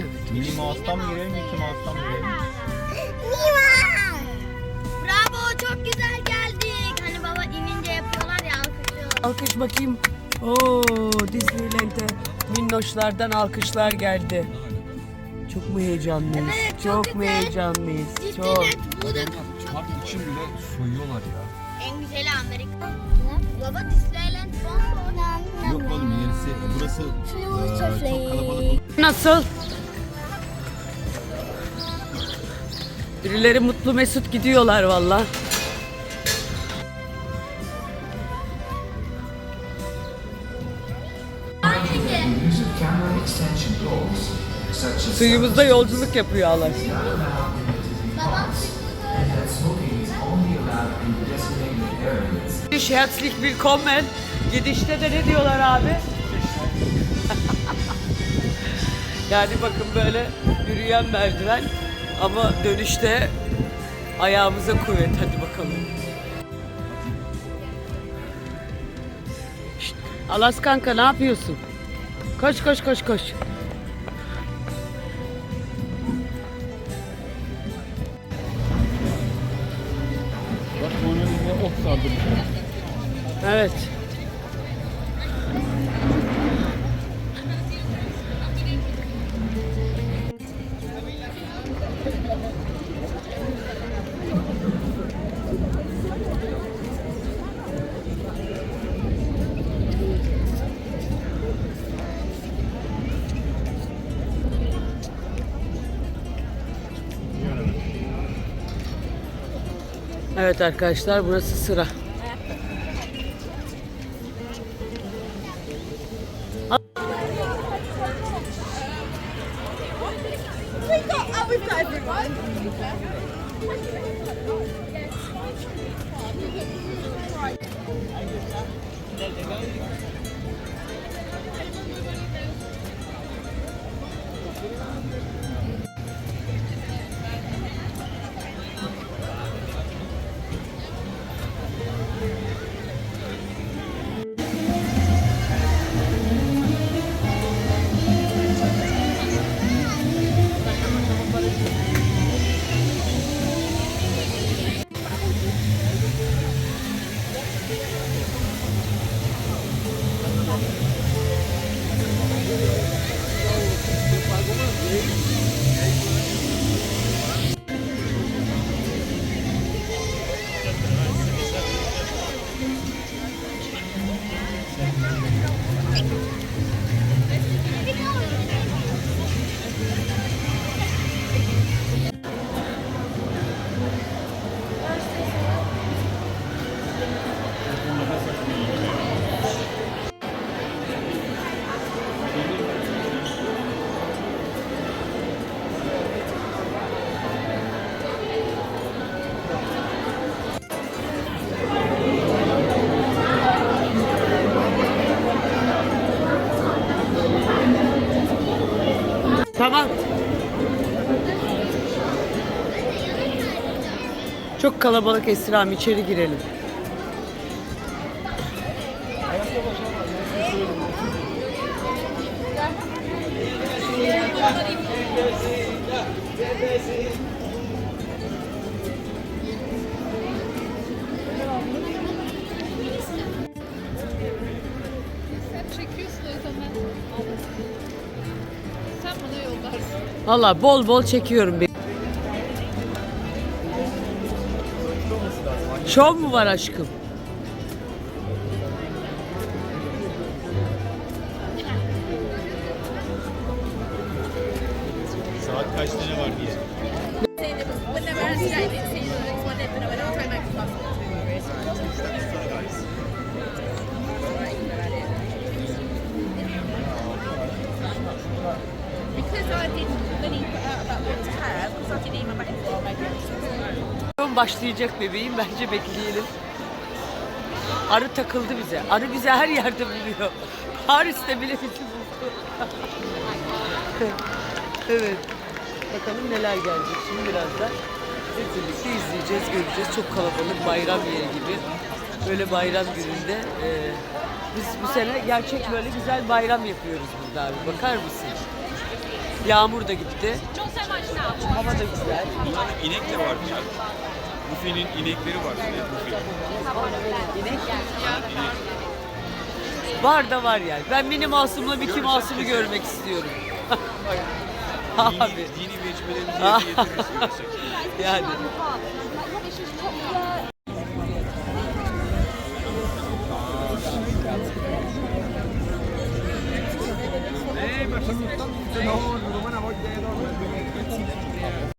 Evet. Minnie Mouse'tan mı girelim, Mickey Mouse'tan mı girelim? Bravo çok güzel geldik. Hani baba inince yapıyorlar ya alkışlıyorlar. Alkış bakayım. Oo, Disneyland'e minnoşlardan alkışlar geldi. Çok mu heyecanlıyız? Evet, çok, çok mu güzel. heyecanlıyız? Çok. Disneyland bu da Park için bile soyuyorlar ya. en güzeli Amerika. Baba Disneyland bomboş. Yok oğlum ilerisi, burası eee, çok kalabalık. Nasıl? Birileri mutlu mesut gidiyorlar valla. Suyumuzda yolculuk yapıyor Allah. Areas. Herzlich willkommen. Gidişte de ne diyorlar abi? yani bakın böyle yürüyen merdiven ama dönüşte ayağımıza kuvvet. Hadi bakalım. Şşt, Alas kanka ne yapıyorsun? Koş koş koş koş. Bak onun ne ok sardırmış. Evet. Evet arkadaşlar burası sıra. Thank you. Tamam. Çok kalabalık Esra'm içeri girelim. Valla bol bol çekiyorum. bir. Şov mu var aşkım? Saat kaç tane var diye. Başlayacak bebeğim bence bekleyelim. Arı takıldı bize. Arı bize her yerde buluyor. Paris'te bile bizi buldu. evet. Bakalım neler gelecek şimdi birazdan. Hep birlikte izleyeceğiz, göreceğiz. Çok kalabalık bayram yeri gibi. Böyle bayram gününde e, Biz bu sene gerçek böyle güzel bayram yapıyoruz burada abi. Bakar mısın? Yağmur da gitti. Hava da güzel. Bunların inek de var ya. Buffe'nin inekleri var. Buffe'nin. Var da var yani. Ben mini masumla Mickey Masum'u görmek istiyorum. abi Dini, dini vecbelerimizi yerine getiririz. görürsek. yani.